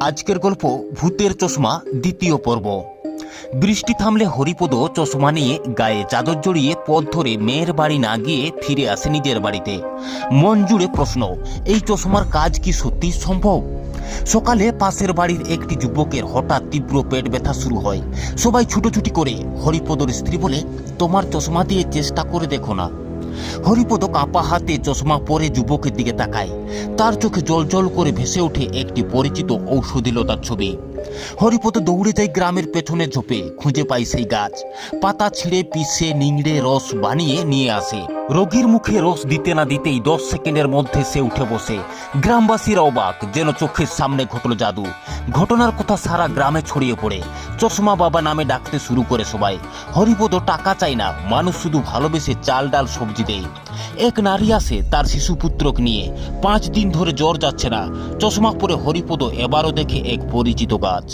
আজকের গল্প ভূতের চশমা দ্বিতীয় পর্ব। বৃষ্টি থামলে হরিপদ চশমা নিয়ে গায়ে চাদর জড়িয়ে পথ ধরে মেয়ের বাড়ি না গিয়ে ফিরে আসে নিজের বাড়িতে। মন জুড়ে প্রশ্ন, এই চশমার কাজ কি সত্যি সম্ভব? সকালে পাশের বাড়ির একটি যুবকের হঠাৎ তীব্র পেট ব্যথা শুরু হয়। সবাই ছুটোছুটি করে হরিপদর স্ত্রী বলে, তোমার চশমা দিয়ে চেষ্টা করে দেখো না। হরিপদ কাপা হাতে চশমা পরে যুবকের দিকে তাকায়। তার চোখে জল জল করে ভেসে ওঠে একটি পরিচিত ঔষধিলতার ছবি। হরিপদ দৌড়ে যায় গ্রামের পেছনে ঝোপে। খুঁজে পায় সেই গাছ। পাতা ছিঁড়ে পিষে নিংড়ে রস বানিয়ে নিয়ে আসে। রোগীর মুখে রস দিতে না দিতেই দশ সেকেন্ডের মধ্যে সে উঠে বসে। গ্রামবাসীরা অবাক, যেন চোখের সামনে ঘটল জাদু। ঘটনার কথা সারা গ্রামে ছড়িয়ে পড়ে। চশমা বাবা নামে ডাকতে শুরু করে সবাই। হরিপদ টাকা চায় না, মানুষ শুধু ভালোবেসে চাল, ডাল, সবজি দেয়। এক নারী আসে তার শিশুপুত্রকে নিয়ে। পাঁচ দিন ধরে জ্বর যাচ্ছে না। চশমা পরে হরিপদ এবারও দেখে এক পরিচিত গাছ।